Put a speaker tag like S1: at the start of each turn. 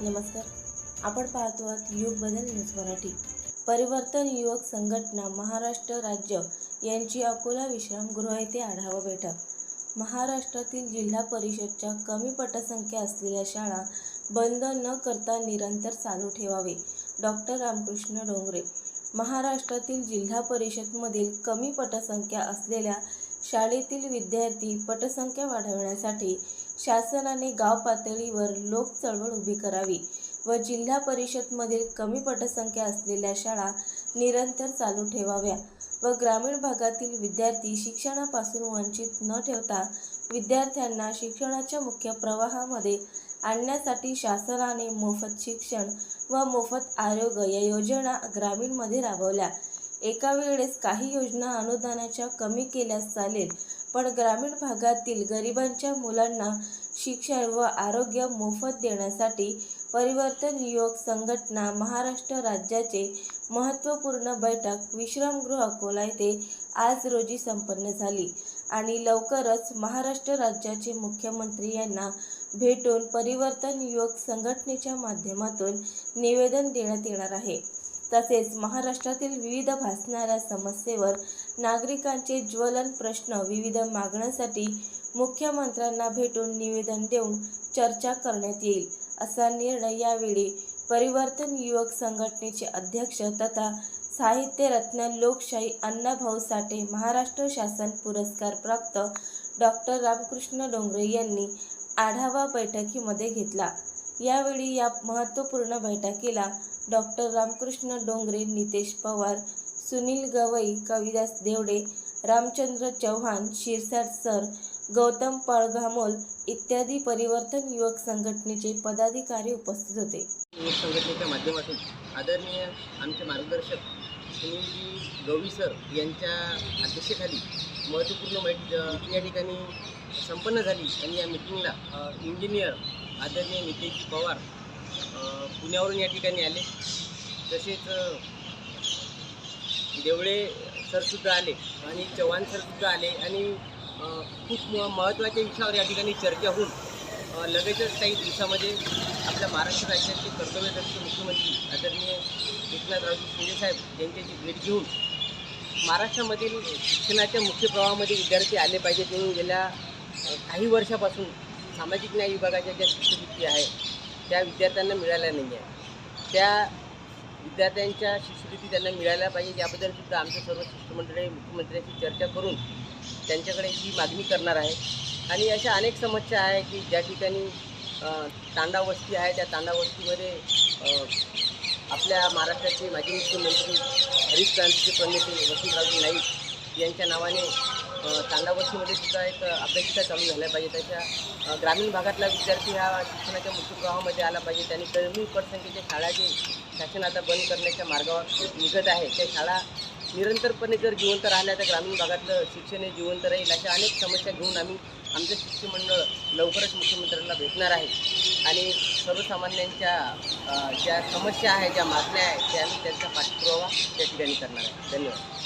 S1: नमस्कार. आपण पाहतो आहात युग बदल न्यूज मराठी. परिवर्तन युवक संघटना महाराष्ट्र राज्य यांची अकोला विश्रामगृह येथे आढावा बैठक. महाराष्ट्रातील जिल्हा परिषदच्या कमी पटसंख्या असलेल्या शाळा बंद न करता निरंतर चालू ठेवावे. डॉक्टर रामकृष्ण डोंगरे. महाराष्ट्रातील जिल्हा परिषदमधील कमी पटसंख्या असलेल्या शाळेतील विद्यार्थी पटसंख्या वाढवण्यासाठी शासनाने गाव पातळीवर लोक चळवळ उभी करावी व जिल्हा परिषदमधील कमी पटसंख्या असलेल्या शाळा निरंतर चालू ठेवाव्या व ग्रामीण भागातील विद्यार्थी शिक्षणापासून वंचित न ठेवता विद्यार्थ्यांना शिक्षणाच्या मुख्य प्रवाहामध्ये आणण्यासाठी शासनाने मोफत शिक्षण व मोफत आरोग्य या योजना ग्रामीणमध्ये राबवल्या. एका वेळेस काही योजना अनुदानाच्या कमी केल्यास चालेल. पण ग्रामीण भागातील गरिबांच्या मुलांना शिक्षण व आरोग्य मोफत देण्यासाठी परिवर्तन योग संघटना महाराष्ट्र राज्याचे महत्त्वपूर्ण बैठक विश्रामगृह अकोला येथे आज रोजी संपन्न झाली आणि लवकरच महाराष्ट्र राज्याचे मुख्यमंत्री यांना भेटून परिवर्तन योग संघटनेच्या माध्यमातून निवेदन देण्यात येणार आहे. तसेच महाराष्ट्रातील विविध भासणाऱ्या समस्येवर नागरिकांचे ज्वलन प्रश्न विविध मागण्यांसाठी मुख्यमंत्र्यांना भेटून निवेदन देऊन चर्चा करण्यात येईल असा निर्णय यावेळी परिवर्तन युवक संघटनेचे अध्यक्ष तथा साहित्यरत्न लोकशाही अण्णाभाऊ साठे महाराष्ट्र शासन पुरस्कार प्राप्त डॉक्टर रामकृष्ण डोंगरे यांनी आढावा बैठकीमध्ये घेतला. यावेळी या महत्त्वपूर्ण बैठकीला डॉक्टर रामकृष्ण डोंगरे नितेश पवार सुनील गवई कविदास देवडे रामचंद्र चव्हाण शिरसाट सर गौतम पळघामोल इत्यादी परिवर्तन युवक संघटनेचे पदाधिकारी उपस्थित होते.
S2: युवक संघटनेच्या माध्यमातून आदरणीय आमचे मार्गदर्शक सुनीलजी गवळी सर यांच्या अध्यक्षतेखाली महत्त्वपूर्ण बैठक या ठिकाणी संपन्न झाली आणि या मिटिंगला इंजिनियर आदरणीय नितेश पवार पुण्यावरून या ठिकाणी आले. तसेच देवळे सरसुद्धा आले आणि चव्हाण सरसुद्धा आले आणि खूप म- महत्त्वाच्या विषयावर या ठिकाणी चर्चा होऊन लगेचच काही दिवसामध्ये आपल्या महाराष्ट्र राज्याचे कर्तव्यदक्ष मुख्यमंत्री आदरणीय एकनाथरावजी शिंदेसाहेब यांच्याची भेट घेऊन महाराष्ट्रामधील शिक्षणाच्या मुख्य प्रवाहामध्ये विद्यार्थी आले पाहिजेत म्हणून गेल्या काही वर्षापासून सामाजिक न्याय विभागाच्या ज्या शिष्यवृत्ती आहे त्या विद्यार्थ्यांना मिळाल्या नाही आहे त्या विद्यार्थ्यांच्या शिष्यवृत्ती त्यांना मिळायला पाहिजे याबद्दल सुद्धा आमच्या सर्व शिष्टमंडळी मुख्यमंत्र्यांशी चर्चा करून त्यांच्याकडे ही मागणी करणार आहे. आणि अशा अनेक समस्या आहे की ज्या ठिकाणी तांडावस्ती आहे त्या तांडावस्तीमध्ये आपल्या महाराष्ट्राचे माजी मुख्यमंत्री हरीश क्रांतीचे प्रणेते वसंतरावजी नाईक यांच्या नावाने चांगल्या वस्तीमध्ये सुद्धा एक अपेक्षा चालू झाल्या पाहिजे त्याच्या ग्रामीण भागातला विद्यार्थी हा शिक्षणाच्या मुख्य प्रवाहामध्ये आला पाहिजे. त्यांनी कमी पटसंख्येच्या शाळा जे शासन आता बंद करण्याच्या मार्गावर निघत आहे त्या शाळा निरंतरपणे जर जिवंत राहिल्या तर ग्रामीण भागातलं शिक्षण हे जिवंत राहील. अशा अनेक समस्या घेऊन आम्ही आमचं शिष्टमंडळ लवकरच मुख्यमंत्र्यांना भेटणार आहे. आणि सर्वसामान्यांच्या ज्या समस्या आहेत ज्या मागण्या आहेत त्या आम्ही त्यांचा पाठपुरावा त्या ठिकाणी करणार आहे. धन्यवाद.